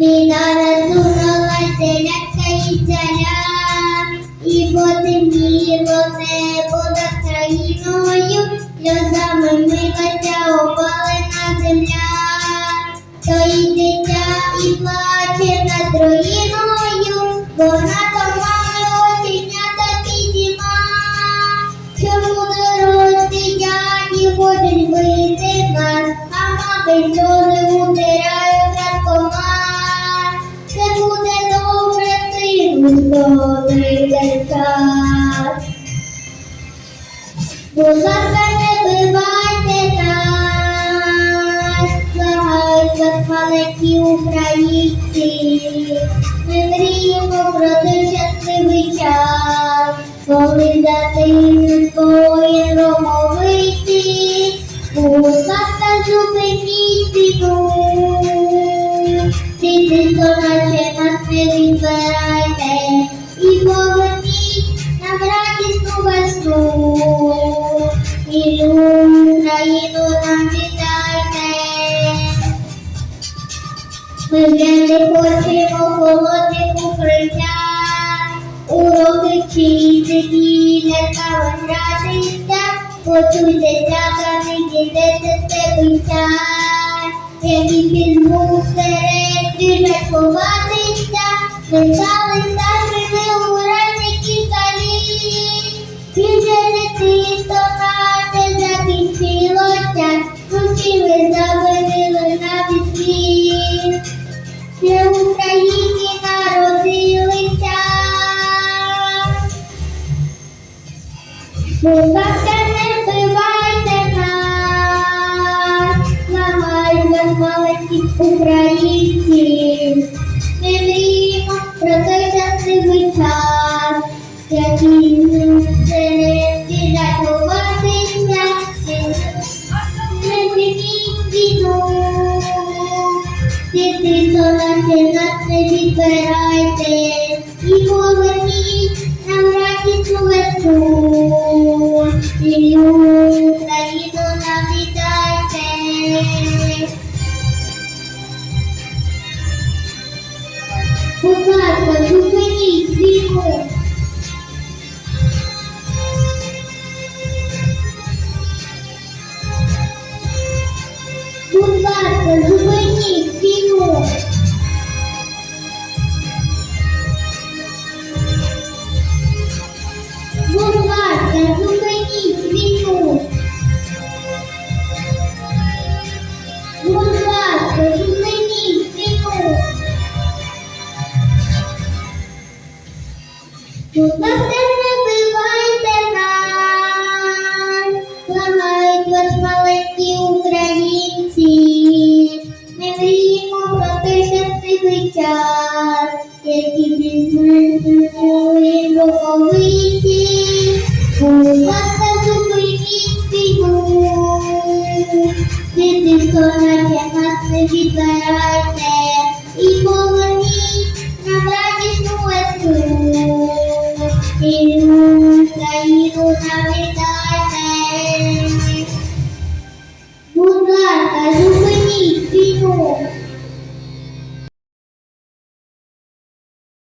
Bin arasuna ve selam сльози утирають над комар. Це буде добре, сину, добрий час. Будь ласка, не бивайте нас, благають вас маленькі українці. Ми мріємо про той щасливий час, коли затихнуть війну, діти, хто наче нас не відбирайте, і поверніть нам радісну весну, і Україну нам віддайте. Ми вже не хочемо холодних укриття, уроки вчити і не стало гратися, почуйте не дідете це биття, які пізьму серед біжать ховатися, ми стали старшими уранники сталі, більше дитинство наше закінчилося, душі ми завинили на світ. Ще в Україні народилися. Будь маленькі українці. Ми мріємо про той щасливий час, який серед біжать ховатися. Не змініть війну, діти, то наші нас не відбирайте, і поверніть Будь ласка, зупиніть війну. Будь зупиніть війну. Діти, хто наче нас не відбирайте, і